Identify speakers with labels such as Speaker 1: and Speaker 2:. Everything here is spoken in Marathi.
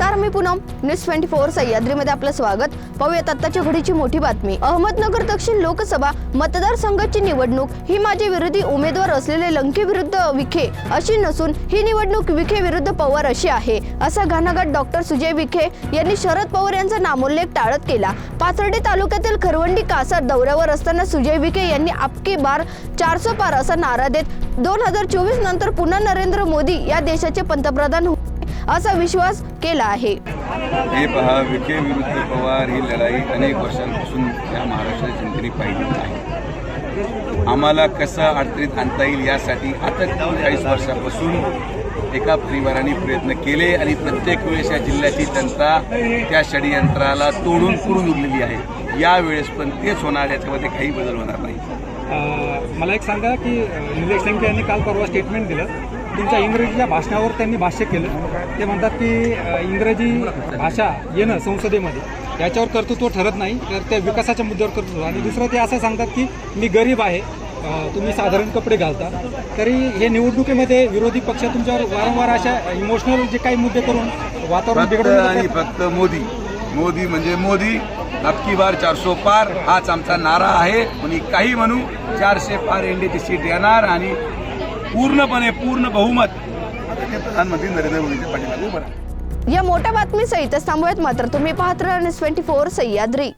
Speaker 1: नमस्कार मी पूनम. न्यूज ट्वेंटी फोर सह्याद्रीमध्ये आपलं स्वागत. पाहूयात आत्ताच्या घडीची मोठी बातमी. अहमदनगर दक्षिण लोकसभा मतदारसंघाची निवडणूक ही माझे विरोधी उमेदवार असलेले लंके विरुद्ध विखे अशी नसून ही निवडणूक विखे विरुद्ध पवार अशी आहे असा घाणाघाट डॉक्टर सुजय विखे यांनी शरद पवार यांचा नामोल्लेख टाळत केला. पाथर्डी तालुक्यातील खरवंडी कासार दौऱ्यावर असताना सुजय विखे यांनी आपके बार चारसो पार असा नारा देत दोन हजार चोवीस नंतर पुन्हा नरेंद्र मोदी या देशाचे पंतप्रधान असा विश्वास केला आहे.
Speaker 2: हे पहा विखे विरुद्ध पवार ही लढाई अनेक वर्षांपासून या महाराष्ट्राच्या जनतेने पाहिली आहे. आम्हाला कसं अडचणीत आणता येईल यासाठी आता चाळीस वर्षापासून एका परिवाराने प्रयत्न केले आणि प्रत्येक वेळेस या जिल्ह्याची जनता त्या षडयंत्राला तोडून पुरून उरलेली आहे. यावेळेस पण तेच होणार याच्यामध्ये काही बदल होणार नाही.
Speaker 3: मला एक सांगा की निलेश यांनी काल परवा स्टेटमेंट दिलं. तुमच्या इंग्रजीच्या भाषणावर त्यांनी भाष्य केलं. ते म्हणतात की इंग्रजी भाषा येणं संसदेमध्ये याच्यावर कर्तृत्व ठरत नाही तर त्या विकासाच्या मुद्द्यावर कर्तृत्व आणि दुसरं ते असं सांगतात की मी गरीब आहे तुम्ही साधारण कपडे घालता तरी हे निवडणुकीमध्ये विरोधी पक्ष तुमच्यावर वारंवार अशा इमोशनल जे काही मुद्दे करून वातावरण बिघडवण्याचा
Speaker 2: आणि फक्त मोदी. मोदी म्हणजे मोदी. अबकी बार चारसो पार. हाच आमचा नारा आहे. कोणी काही म्हणू चारशे पार एनडीची सीट येणार आणि पूर्णपणे पूर्ण बहुमत. प्रधानमंत्री नरेंद्र मोदींच्या पाठीमागे उभं राहणार.
Speaker 1: या मोठ्या बातमीसहित थांबूयात मात्र. तुम्ही पाहत राहा न्यूज ट्वेंटी फोर सह्याद्री.